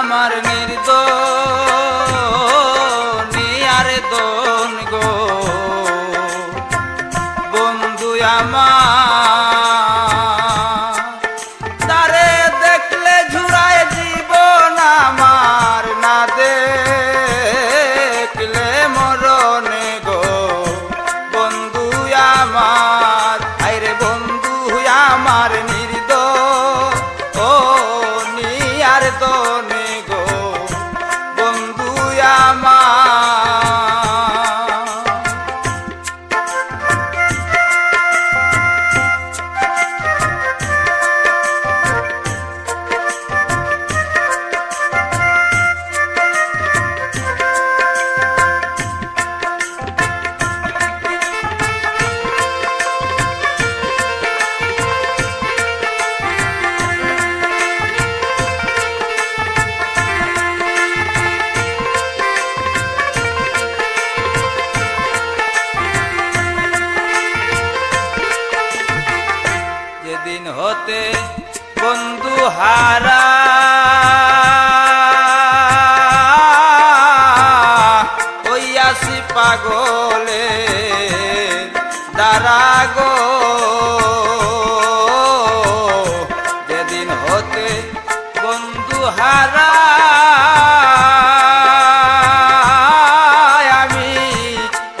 আমার নির্দোষ। বন্ধু হারা। হইয়াছি পাগলে দারা গো। যেদিন হতে বন্ধু হারা, আমি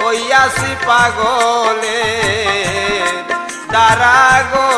হইয়াছি পাগলে দারা গো।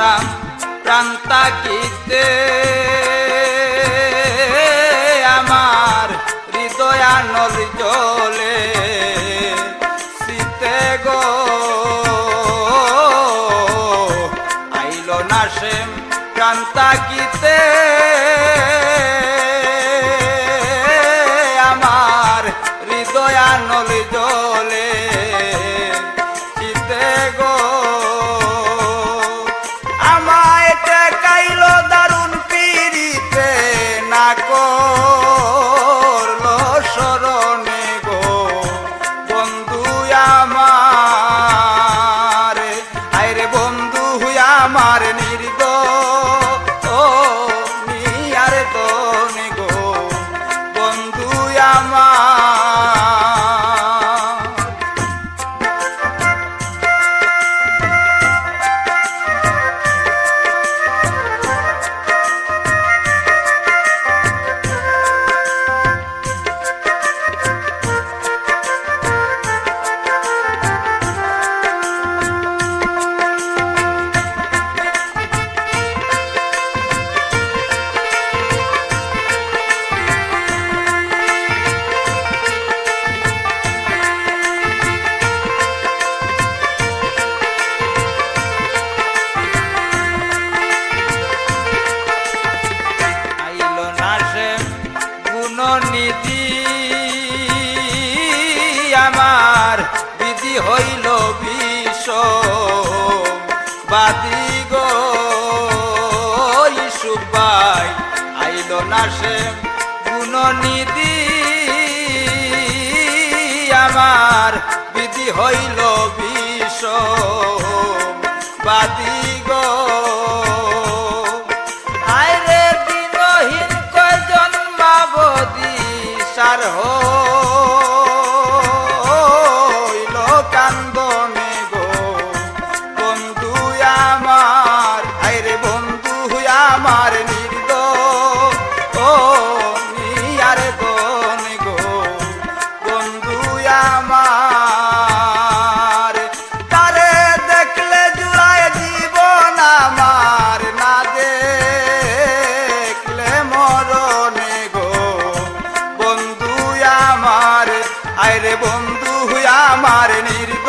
সারা প্রাণ তাকিতে আমার হৃদয় নল জলে। শীতে গো আইল না সে প্রাণ তাকিতে। হইল বন্ধু আমার বন্ধু